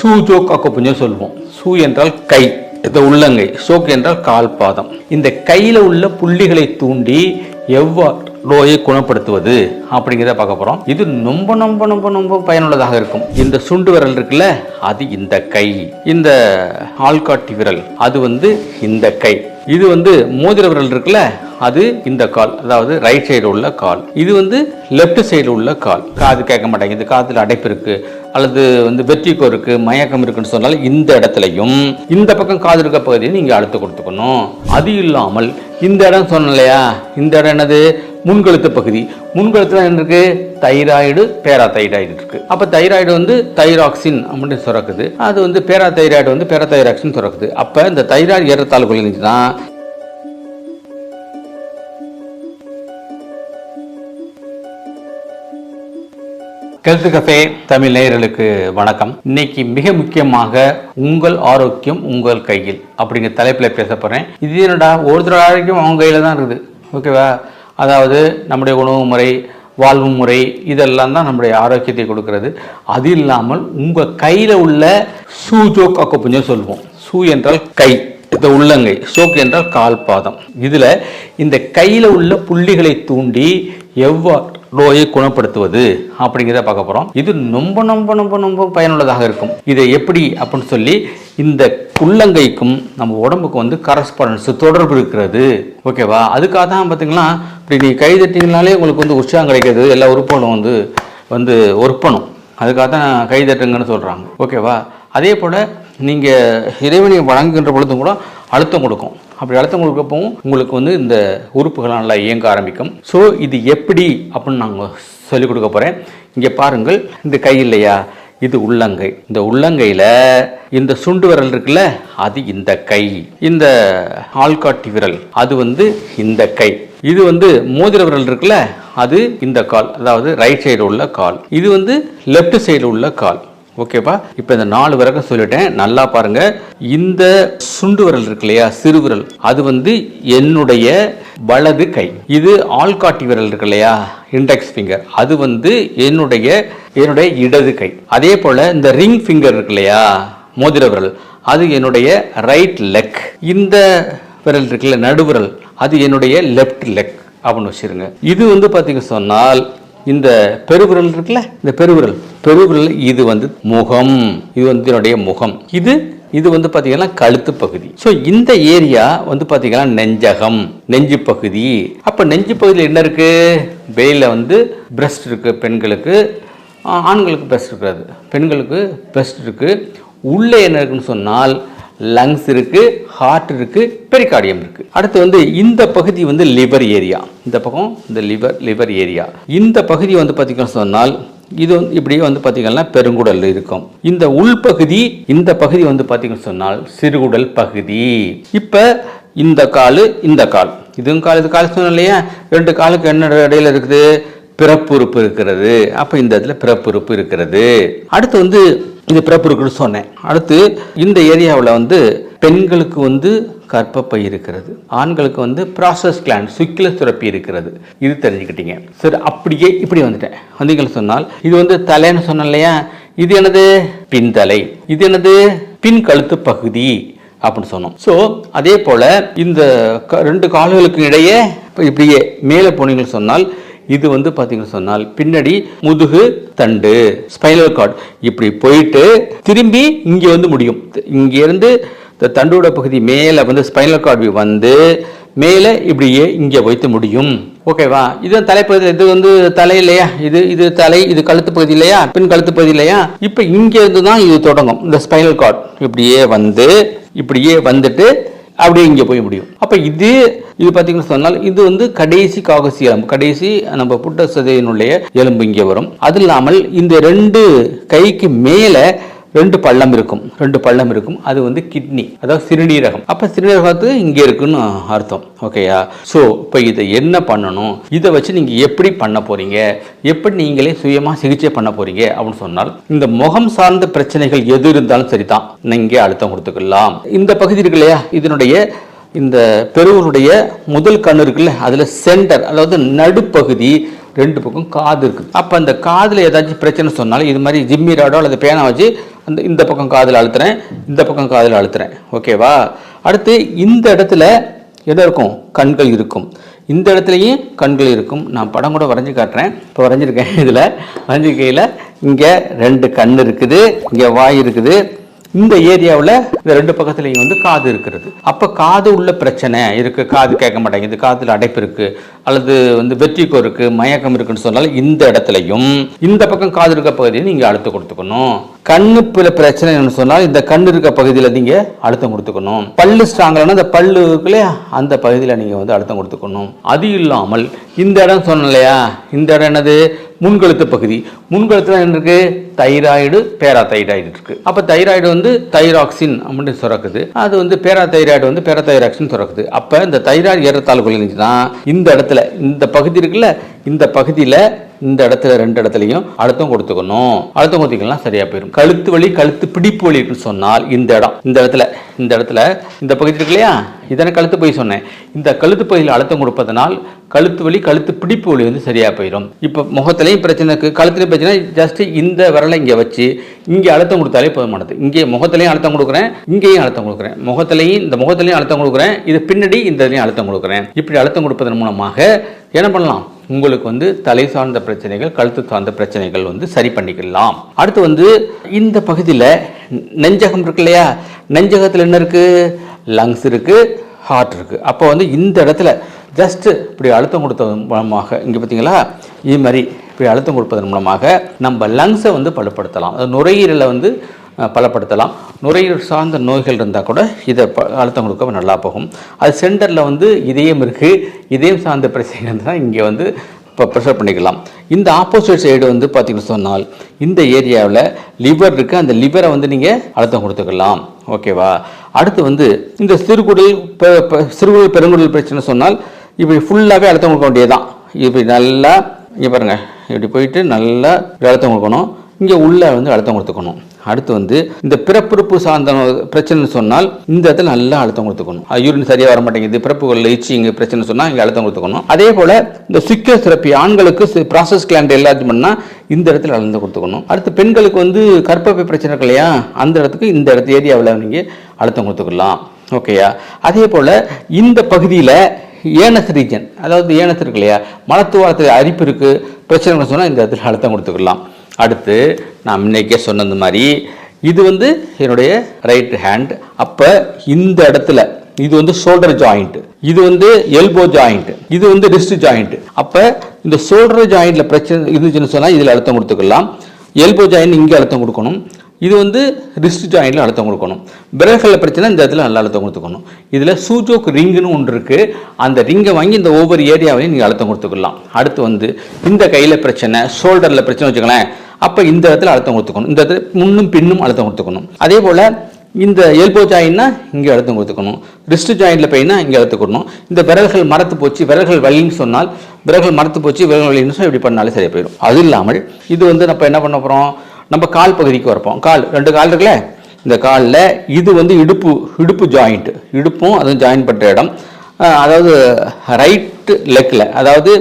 Su Jok அக்குப்புஞ்சம் சொல்லுவோம். சூ என்றால் கை இந்த உள்ளங்கை. சோக் என்றால் கால் பாதம் இந்த கையில் உள்ள புள்ளிகளை தூண்டி எவ்வாறு நோயை குணப்படுத்துவது அப்படிங்கிறத பார்க்க போகிறோம் இது ரொம்ப ரொம்ப ரொம்ப ரொம்ப பயனுள்ளதாக இருக்கும். இந்த சுண்டு விரல் இருக்குல்ல அது இந்த கை. இந்த ஆள்காட்டி விரல் அது வந்து இந்த கை. இது வந்து மோதிர விரல் இருக்குல்ல அது இந்த கால் அதாவது ரைட் சைடு உள்ள கால். இது வந்து லெஃப்ட் சைடு உள்ள கால். காது கேட்க மாட்டேங்குது காதில் அடைப்பு இருக்கு அல்லது வந்து வெற்றிக்கோ இருக்கு மயக்கம் இருக்குன்னு சொன்னாலும் இந்த இடத்துலையும் இந்த பக்கம் காது இருக்க பகுதியை நீங்க அழுத்து கொடுத்துக்கணும். அது இல்லாமல் இந்த இடம் சொன்னலையா இல்லையா? இந்த இடம் என்னது? முன்கழுத்து பகுதி. முன்கழுத்தில் என்ன இருக்கு தைராய்டு பேராதைராய்டு இருக்கு. அப்போ தைராய்டு வந்து தைராக்சின் அப்படின்னு சுரக்குது. அது வந்து பேராதைராய்டு வந்து பேராதைராக்சின் சுரக்குது. அப்போ இந்த தைராய்டு ஏறத்தாழ்வுகள் இருந்துச்சுன்னா கெல்த் கஃபே தமிழ் நேயர்களுக்கு வணக்கம். இன்னைக்கு மிக முக்கியமாக உங்கள் ஆரோக்கியம் உங்கள் கையில் அப்படிங்கிற தலைப்பில் பேச போகிறேன் இது என்னடா ஒருத்தர் ஆரோக்கியம் அவங்க கையில் தான் இருக்குது. ஓகேவா அதாவது நம்முடைய உணவு முறை வாழ்வு முறை இதெல்லாம் தான் நம்முடைய ஆரோக்கியத்தை கொடுக்கறது. அது இல்லாமல் உங்கள் கையில் உள்ள சூஜோக் அக்குப்புஞ்சம் சொல்லுவோம். சூ என்றால் கை இந்த உள்ளங்கை சோக் என்றால் கால் பாதம் இதில் இந்த கையில் உள்ள புள்ளிகளை தூண்டி எவ்வாறு நோயை குணப்படுத்துவது அப்படிங்கிறத பார்க்க போகிறோம் இது ரொம்ப ரொம்ப ரொம்ப ரொம்ப பயனுள்ளதாக இருக்கும். இதை எப்படி அப்படின்னு சொல்லி இந்த உள்ளங்கைக்கும் நம்ம உடம்புக்கு வந்து கரஸ்பாண்டன்ஸ் தொடர்பு இருக்கிறது. ஓகேவா அதுக்காக தான் பார்த்தீங்கன்னா இப்படி நீ கை தட்டிங்கனாலே உங்களுக்கு வந்து உற்சாகம் கிடைக்கிறது. எல்லா உறுப்புகளும் வந்து வந்து ஒற்பணும் அதுக்காக தான் கை தட்டுங்கன்னு சொல்கிறாங்க ஓகேவா அதே போல் நீங்கள் இறைவனை வழங்குகின்ற பொழுதும் கூட அழுத்தம் கொடுக்கும். அப்படி அழுத்தம் கொடுக்கப்பவும் உங்களுக்கு வந்து இந்த உறுப்புகள் நல்லா இயங்க ஆரம்பிக்கும். ஸோ இது எப்படி அப்படின்னு நாங்கள் சொல்லிக் கொடுக்க போகிறேன் இங்கே பாருங்கள். இந்த கை இல்லையா? இது உள்ளங்கை. இந்த உள்ளங்கையில் இந்த சுண்டு விரல் இருக்குல்ல அது இந்த கை. இந்த ஆள்காட்டி விரல் அது வந்து இந்த கை. இது வந்து மோதிர விரல் இருக்குல்ல அது இந்த கால் அதாவது ரைட் சைடு உள்ள கால். இது வந்து லெஃப்ட் சைடு உள்ள கால். ஓகேப்பா இப்போ இந்த நாலு விரகம் சொல்லிட்டேன். நல்லா பாருங்க. இந்த சுண்டு விரல் இருக்கு இல்லையா சிறு விரல் அது வந்து என்னுடைய வலது கை. இது ஆள்காட்டி விரல் இருக்கு இல்லையா இண்டெக்ஸ் ஃபிங்கர் அது வந்து என்னுடைய என்னுடைய இடது கை. அதே போல இந்த ரிங் ஃபிங்கர் இருக்கு இல்லையா மோதிர விரல் அது என்னுடைய ரைட் லெக் இந்த விரல் இருக்குல்ல நடுவிரல் அது என்னுடைய லெஃப்ட் லெக் அப்படின்னு வச்சிருங்க. இது வந்து பார்த்தீங்க சொன்னால் இந்த பெருவிரல் இருக்குல்ல இந்த பெருவிரல் பெருவிரல் இது வந்து முகம். இது வந்து என்னுடைய முகம். இது இது வந்து பார்த்தீங்கன்னா கழுத்து பகுதி. ஸோ இந்த ஏரியா வந்து பார்த்தீங்கன்னா நெஞ்சகம் நெஞ்சு பகுதி. அப்போ நெஞ்சு பகுதியில் என்ன இருக்குது வெளியில் வந்து பிரஸ்ட் இருக்குது பெண்களுக்கு. ஆண்களுக்கு பெஸ்ட் இருக்காது. பெண்களுக்கு பெஸ்ட் இருக்குது உள்ளே என்ன இருக்குன்னு சொன்னால் லங்ஸ் இருக்குது ஹார்ட் இருக்குது பெரிகார்டியம் இருக்குது அடுத்து வந்து இந்த பகுதி வந்து லிவர் ஏரியா இந்த பக்கம் இந்த லிவர் லிவர் ஏரியா இந்த பகுதி வந்து பார்த்திங்கன்னு சொன்னால் இது வந்து இப்படியே வந்து பார்த்திங்கன்னா பெருங்குடல் இருக்கும். இந்த உள்பகுதி இந்த பகுதி வந்து பார்த்திங்கன்னு சொன்னால் சிறுகுடல் பகுதி. இப்போ இந்த கால் இந்த கால். இதுவும் கால் இது கால் சொன்னோம் இல்லையா? ரெண்டு காலுக்கு என்ன இடையில இருக்குது? பிறப்புறுப்பு இருக்கிறது. அப்போ இந்த இடத்துல பிறப்புறுப்பு இருக்கிறது. அடுத்து வந்து இது பிறப்புறுப்புன்னு சொன்னேன். அடுத்து இந்த ஏரியாவில் வந்து பெண்களுக்கு வந்து கற்பப்பை இருக்கிறது. ஆண்களுக்கு வந்து ப்ராசஸ் கிளாண்ட் சுக்கில சுரப்பி இருக்கிறது. இது தெரிஞ்சுக்கிட்டீங்க. சரி அப்படியே இப்படி வந்துட்டேன். வந்தீங்கன்னு சொன்னால் இது வந்து தலைன்னு சொன்னேன் இல்லையா? இது எனது பின்தலை. இது எனது பின் கழுத்து பகுதி அப்படின்னு சொன்னோம். ஸோ அதே போல இந்த ரெண்டு கால்களுக்கு இடையே இப்படியே மேலே போனீங்கன்னு சொன்னால் இது வந்து பார்த்தீங்கன்னு சொன்னால் பின்னாடி முதுகு தண்டு ஸ்பைனல் கார்டு இப்படி போயிட்டு திரும்பி இங்கே வந்து முடியும். இங்கேருந்து இந்த தண்டோட பகுதி மேலே வந்து ஸ்பைனல் கார்டு வந்து மேலே இப்படியே இங்கே வைத்து முடியும். ஓகேவா இது தலைப்பகுதி. இது வந்து தலை இல்லையா? இது இது தலை இது கழுத்து பகுதி இல்லையா? பின் கழுத்து பகுதி இல்லையா? இப்போ இங்க இருந்து தான் இது தொடங்கும். இந்த ஸ்பைனல் கார்டு இப்படியே வந்து இப்படியே வந்துட்டு அப்படியே இங்கே போய் முடியும். அப்போ இது இது பார்த்தீங்கன்னு சொன்னால் இது வந்து கடைசி காகசி எலும்பு. கடைசி நம்ம புட்ட சதையினுடைய எலும்பு இங்கே வரும். அது இல்லாமல் இந்த ரெண்டு கைக்கு மேலே ரெண்டு பள்ளம் இருக்கும். ரெண்டு பள்ளம் இருக்கும். அது வந்து கிட்னி அதாவது சிறுநீரகம். அப்ப சிறுநீரகத்து இங்க இருக்குன்னு அர்த்தம். ஓகேயா ஸோ இப்போ இதை என்ன பண்ணணும்? இதை வச்சு நீங்க எப்படி பண்ண போறீங்க? எப்படி நீங்களே சுயமா சிகிச்சை பண்ண போறீங்க? அப்படின்னு சொன்னால் இந்த முகம் சார்ந்த பிரச்சனைகள் எது இருந்தாலும் சரிதான். நீங்க அழுத்தம் கொடுத்துக்கலாம். இந்த பகுதி இருக்கு இல்லையா? இதனுடைய இந்த பெருவருடைய முதல் கண் இருக்குல்ல அதுல சென்டர் அதாவது நடுப்பகுதி ரெண்டு பக்கம் காது இருக்குது அப்போ அந்த காதில் ஏதாச்சும் பிரச்சனை சொன்னாலும் இது மாதிரி ஜிம்மி ராடோ அல்லது பேனா வச்சு அந்த இந்த பக்கம் காதில் அழுத்துறேன் இந்த பக்கம் காதில் அழுத்துறேன். ஓகேவா அடுத்து இந்த இடத்துல எதை இருக்கும்? கண்கள் இருக்கும். இந்த இடத்துலையும் கண்கள் இருக்கும். நான் படம் கூட வரைஞ்சி காட்டுறேன். இப்போ வரைஞ்சிருக்கேன் இதில். வரைஞ்சிருக்கையில் இங்கே ரெண்டு கண் இருக்குது. இங்கே வாய் இருக்குது. இந்த ஏரியாவில் இந்த ரெண்டு பக்கத்துலையும் வந்து காது இருக்கிறது. அப்போ காது உள்ள பிரச்சனை இருக்கு. காது கேட்க மாட்டேங்குது. காதில் அடைப்பு இருக்கு. அல்லது வந்து வெற்றிக்கோ இருக்கு. மயக்கம் இருக்குன்னு சொன்னாலும் இந்த இடத்துலையும் இந்த பக்கம் காது இருக்க பகுதியை நீங்கள் அழுத்தம் கொடுத்துக்கணும். கண்ணு பில பிரச்சனைன்னு சொன்னால் இந்த கண் இருக்க பகுதியில் நீங்கள் அழுத்தம் கொடுத்துக்கணும். பல்லு ஸ்ட்ராங்கலான அந்த பல்லு இருக்குல்லையா அந்த பகுதியில் நீங்கள் வந்து அழுத்தம் கொடுத்துக்கணும். அது இல்லாமல் இந்த இடம் சொன்ன இல்லையா? இந்த இடம் என்னது? முன்கழுத்து பகுதி. முன்கழுத்தில் என்ன இருக்கு? தைராய்டு பேரா தைராய்டு இருக்கு. அப்ப தைராய்டு வந்து தைராக்சின் அப்படின்னு சுரக்குது. அது வந்து பேரா தைராய்டு வந்து பேரா தைராக்சின் சுரக்குது. அப்ப இந்த தைராய்டு ஏறத்தாழ்வுகள் இருந்துச்சுன்னா இந்த இடத்துல இந்த பகுதி இருக்குல்ல இந்த பகுதியில இந்த இடத்துல ரெண்டு இடத்துலையும் அழுத்தம் கொடுத்துக்கணும். அழுத்தம் கொடுத்தீங்கன்னா சரியா போயிடும் கழுத்து வலி கழுத்து பிடிப்பு வலி இருக்குன்னு சொன்னால் இந்த இடம் இந்த இடத்துல இந்த இடத்துல இந்த பகுதி இருக்கு இல்லையா? இதனை கழுத்து போய் சொன்னேன். இந்த கழுத்து பகுதியில் அழுத்தம் கொடுப்பதனால் கழுத்து வலி கழுத்து பிடிப்பு வலி வந்து சரியாக போயிடும். இப்போ முகத்துலேயும் பிரச்சனை இருக்குது கழுத்துலையும் பிரச்சனை ஜஸ்ட் இந்த விரலை இங்கே வச்சு இங்கே அழுத்தம் கொடுத்தாலே போதுமானது. இங்கே முகத்துலேயும் அழுத்தம் கொடுக்குறேன் இங்கேயும் அழுத்தம் கொடுக்குறேன். முகத்துலேயும் இந்த முகத்துலேயும் அழுத்தம் கொடுக்குறேன். இது பின்னாடி இந்த இதுலேயும் அழுத்தம் கொடுக்குறேன். இப்படி அழுத்தம் கொடுப்பதன் மூலமாக என்ன பண்ணலாம்? உங்களுக்கு வந்து தலை சார்ந்த பிரச்சனைகள் கழுத்து சார்ந்த பிரச்சனைகள் வந்து சரி பண்ணிக்கலாம். அடுத்து வந்து இந்த பகுதியில் நெஞ்சகம் இருக்கு இல்லையா? நெஞ்சகத்தில் என்ன இருக்குது லங்ஸ் இருக்குது ஹார்ட் இருக்குது அப்போ வந்து இந்த இடத்துல ஜஸ்ட்டு இப்படி அழுத்தம் கொடுத்ததன் மூலமாக இங்கே பார்த்தீங்களா இது மாதிரி இப்படி அழுத்தம் கொடுப்பதன் மூலமாக நம்ம லங்ஸை வந்து பலப்படுத்தலாம். அது நுரையீரலை வந்து பலப்படுத்தலாம். நுரையீரல் சார்ந்த நோய்கள் இருந்தால் கூட இதை ப அழுத்தம் கொடுக்க நல்லா போகும். அது சென்டரில் வந்து இதயம் இருக்குது இதயம் சார்ந்த பிரச்சனை இருந்தால் இங்கே வந்து இப்போ ப்ரெஷர் பண்ணிக்கலாம். இந்த ஆப்போசிட் சைடு வந்து பார்த்தீங்கன்னு சொன்னால் இந்த ஏரியாவில் லிவர் இருக்குது அந்த லிவரை வந்து நீங்கள் அழுத்தம் கொடுத்துக்கலாம். ஓகேவா அடுத்து வந்து இந்த சிறுகுடல் சிறுகுடல் பெருங்குடல் பிரச்சனை சொன்னால் இப்படி ஃபுல்லாகவே அழுத்தம் கொடுக்க வேண்டியதுதான். இப்படி நல்லா இங்கே பாருங்க. இப்படி போயிட்டு நல்லா அழுத்தம் கொடுக்கணும். இங்கே உள்ள வந்து அழுத்தம் கொடுத்துக்கணும். அடுத்து வந்து இந்த பிறப்புறுப்பு சார்ந்த பிரச்சனைன்னு சொன்னால் இந்த இடத்துல நல்லா அழுத்தம் கொடுத்துக்கணும். யூரின் சரியாக வர மாட்டேங்குது பிறப்புகளில் இச்சிங்க பிரச்சனை சொன்னால் இங்கே அழுத்தம் கொடுத்துக்கணும். அதே போல் இந்த சிக்க சிறப்பி ஆண்களுக்கு ப்ராசஸ் கிளாண்ட் எல்லாத்தையும் பண்ணால் இந்த இடத்துல அழுத்தம் கொடுத்துக்கணும். அடுத்து பெண்களுக்கு வந்து கற்பப்பை பிரச்சனை இருக்கு இல்லையா அந்த இடத்துக்கு இந்த இடத்து ஏரியாவில் நீங்கள் அழுத்தம் கொடுத்துக்கலாம். ஓகேயா அதே போல் இந்த பகுதியில் ஏனஸ் ரீஜன் அதாவது ஏனஸ் இருக்கு இல்லையா மலத்துவாரத்தில் அரிப்பு இருக்குது பிரச்சனை சொன்னால் இந்த இடத்துல அழுத்தம் கொடுத்துக்கலாம். அடுத்து நான் முன்னைக்கே சொன்னது மாதிரி இது வந்து என்னுடைய ரைட் ஹேண்ட் அப்போ இந்த இடத்துல இது வந்து ஷோல்டர் ஜாயிண்ட் இது வந்து எல்போ ஜாயிண்ட் இது வந்து ரிஸ்ட் ஜாயிண்ட் அப்போ இந்த ஷோல்டர் ஜாயிண்ட்ல பிரச்சனை இருந்துச்சுன்னு சொன்னால் இதில் அழுத்தம் கொடுத்துக்கலாம். எல்போ ஜாயிண்ட் இங்கே அழுத்தம் கொடுக்கணும். இது வந்து ரிஸ்ட் ஜாயிண்டில் அழுத்தம் கொடுக்கணும். விரல்களில் பிரச்சனை இந்த இடத்துல நல்லா அழுத்தம் கொடுத்துக்கணும். இதில் சூஜோக் ரிங்குன்னு ஒன்று இருக்குது அந்த ரிங்கை வாங்கி இந்த ஒவ்வொரு ஏரியாவையும் நீங்கள் அழுத்தம் கொடுத்துக்கலாம். அடுத்து வந்து இந்த கையில் பிரச்சனை ஷோல்டரில் பிரச்சனை வச்சுக்கலாம் அப்போ இந்த இடத்துல அழுத்தம் கொடுத்துக்கணும். இந்த இடத்துல முன்னும் பின்னும் அழுத்தம் கொடுத்துக்கணும். அதே போல் இந்த எல்போ ஜாயின்னா இங்கே அழுத்தம் கொடுத்துக்கணும். ரிஸ்ட் ஜாயிண்டில் பெயினா இங்கே அழுத்துக்கணும் இந்த விரல்கள் மரத்து போச்சு விரல்கள் வலின்னு சொன்னால் விரல்கள் மரத்து போச்சு விரல்கள் வலின்னு சொன்னால் இப்படி பண்ணாலே சரியாக போயிடும். அது இல்லாமல் இது வந்து நம்ம என்ன பண்ண போகிறோம் நம்ம கால் பகுதிக்கு வரப்போம். கால் ரெண்டு கால் இருக்குல்ல? இந்த காலில் இது வந்து இடுப்பு இடுப்பு ஜாயிண்ட்டு இடுப்பும் அதுவும் ஜாயின் பண்ணுற இடம். அதாவது ரைட்டு லெக்கில் அதாவது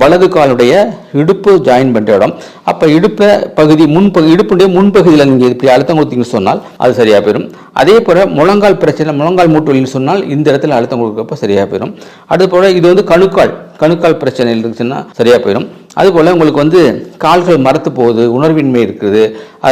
வலது காலுடைய இடுப்பு ஜாயின் பண்ணுற இடம். அப்போ இடுப்பை பகுதி முன்பகு இடுப்புடைய முன்பகுதியில் நீங்கள் இப்படி அழுத்தம் கொடுத்தீங்கன்னு சொன்னால் அது சரியாக போயிடும். அதே போல் முழங்கால் பிரச்சனை முழங்கால் மூட்டு வலின்னு சொன்னால் இந்த இடத்துல அழுத்தம் கொடுக்குறப்ப சரியாக போயிடும். அது போல் இது வந்து கணுக்கால் கணுக்கால் பிரச்சனை இருந்துச்சுன்னா சரியாக போயிடும். அதுபோல் உங்களுக்கு வந்து கால்கள் மரத்து போகுது உணர்வின்மை இருக்குது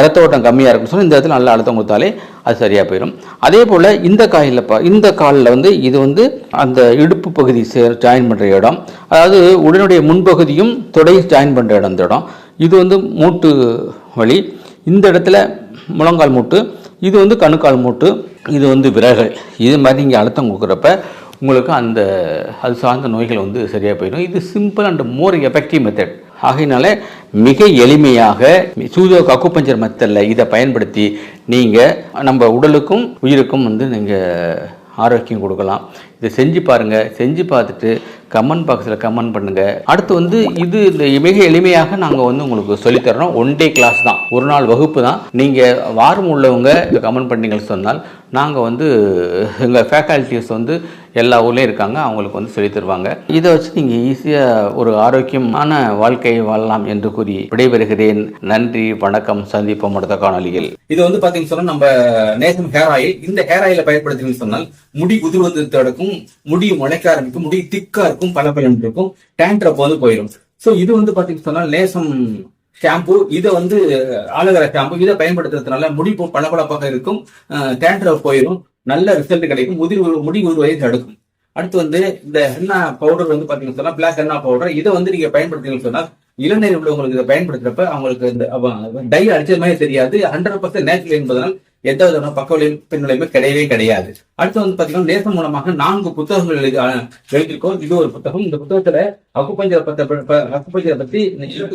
ரத்த ஓட்டம் கம்மியாக இருக்குன்னு சொல்லி இந்த இடத்துல நல்லா அழுத்தம் கொடுத்தாலே அது சரியாக போயிடும். அதே போல் இந்த காயில் பா இந்த காலில் வந்து இது வந்து அந்த இடுப்பு பகுதி ஜாயின் பண்ணுற இடம். அதாவது உடனுடைய முன்பகுதியும் தொடை ஜாயின் பண்ணுற இடம் இந்த இடம். இது வந்து மூட்டு வழி இந்த இடத்துல முழங்கால் மூட்டு இது வந்து கணுக்கால் மூட்டு இது வந்து விறகு இது மாதிரி நீங்கள் அழுத்தம் கொடுக்குறப்ப உங்களுக்கு அந்த அது சார்ந்த நோய்கள் வந்து சரியாக போயிடும். இது simple and more effective method ஆகையினால மிக எளிமையாக சூதோ அக்குப்பஞ்சர் மெத்தடில் இதை பயன்படுத்தி நீங்கள் நம்ம உடலுக்கும் உயிருக்கும் வந்து நீங்கள் ஆரோக்கியம் கொடுக்கலாம். இதை செஞ்சு பாருங்கள் செஞ்சு பார்த்துட்டு கமெண்ட் பாக்ஸில் கமெண்ட் பண்ணுங்கள் அடுத்து வந்து இது இந்த மிக எளிமையாக நாங்கள் வந்து உங்களுக்கு சொல்லித்தரோம் ஒன் டே கிளாஸ் தான். ஒரு நாள் வகுப்பு தான். நீங்கள் வாரம் உள்ளவங்க இதை கமெண்ட் பண்ணீங்கன்னு சொன்னால் நாங்கள் வந்து எங்கள் ஃபேக்கல்ட்டிஸ் வந்து எல்லா ஊர்லேயும் இருக்காங்க அவங்களுக்கு வந்து சொல்லித் தருவாங்க. இதை வச்சு நீங்கள் ஈஸியாக ஒரு ஆரோக்கியமான வாழ்க்கையை வாழலாம் என்று கூறி விடைபெறுகிறேன். நன்றி வணக்கம் சந்திப்போம் அடுத்த காணொலியில் இது வந்து பார்த்தீங்கன்னு சொன்னால் நம்ம நேசம் ஹேர் ஆயில் இந்த ஹேர் ஆயில பயன்படுத்தினு சொன்னால் முடி உதிர்வது தடுக்கும் முடி முளைக்க ஆரம்பிக்கும் முடி திக்கா இருக்கும் பல பலன் இருக்கும் டேண்ட்ரப் வந்து போயிடும் ஸோ இது வந்து பார்த்தீங்கன்னு சொன்னால் நேசம் ஷாம்பு இதை வந்து ஆலோவேரா ஷாம்பு இதை பயன்படுத்துறதுனால முடி பளபளப்பாக இருக்கும் டேண்ட்ரப் போயிடும் நல்ல ரிசல்ட் கிடைக்கும். முதிர் முடி உருவதை தடுக்கும். அடுத்து வந்து இந்த ஹென்னா பவுடர் வந்து பாத்தீங்கன்னு சொன்னா பிளாக் ஹென்னா பவுடர் இதை வந்து நீங்க பயன்படுத்தீங்கன்னு சொன்னா இளநீர் உள்ளவங்களுக்கு இதை பயன்படுத்துறப்ப அவங்களுக்கு இந்த டை அடிச்சது மாதிரி தெரியாது. ஹண்ட்ரட் பர்சன்ட் நேச்சுரல் என்பதனால் எந்த விதமான பக்க விளைவு பின்விளைவுமே கிடையவே கிடையாது. அடுத்து வந்து பாத்தீங்கன்னா நேசம் மூலமாக நான்கு புத்தகங்கள் எழுதி எழுதியிருக்கோம். இது ஒரு புத்தகம். இந்த புத்தகத்துல அக்குப்பஞ்சர் பத்த அக்குப்பஞ்சரை பத்தி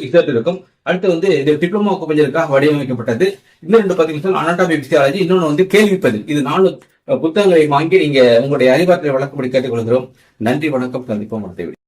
ரிசர்ச் இருக்கும். அடுத்து வந்து இது டிப்ளமோ அக்குப்பஞ்சருக்காக வடிவமைக்கப்பட்டது. இன்னும் ரெண்டு பாத்தீங்கன்னா அனாட்டமி பிசியாலஜி இன்னொன்று வந்து கேள்விப்பதில் இது நாலு புத்தகங்களை வாங்கி நீங்க உங்களுடைய அறிவாற்றலை வழக்கப்படி கேட்டுக்கொள்கிறோம். நன்றி வணக்கம். சந்திப்போம் அடுத்த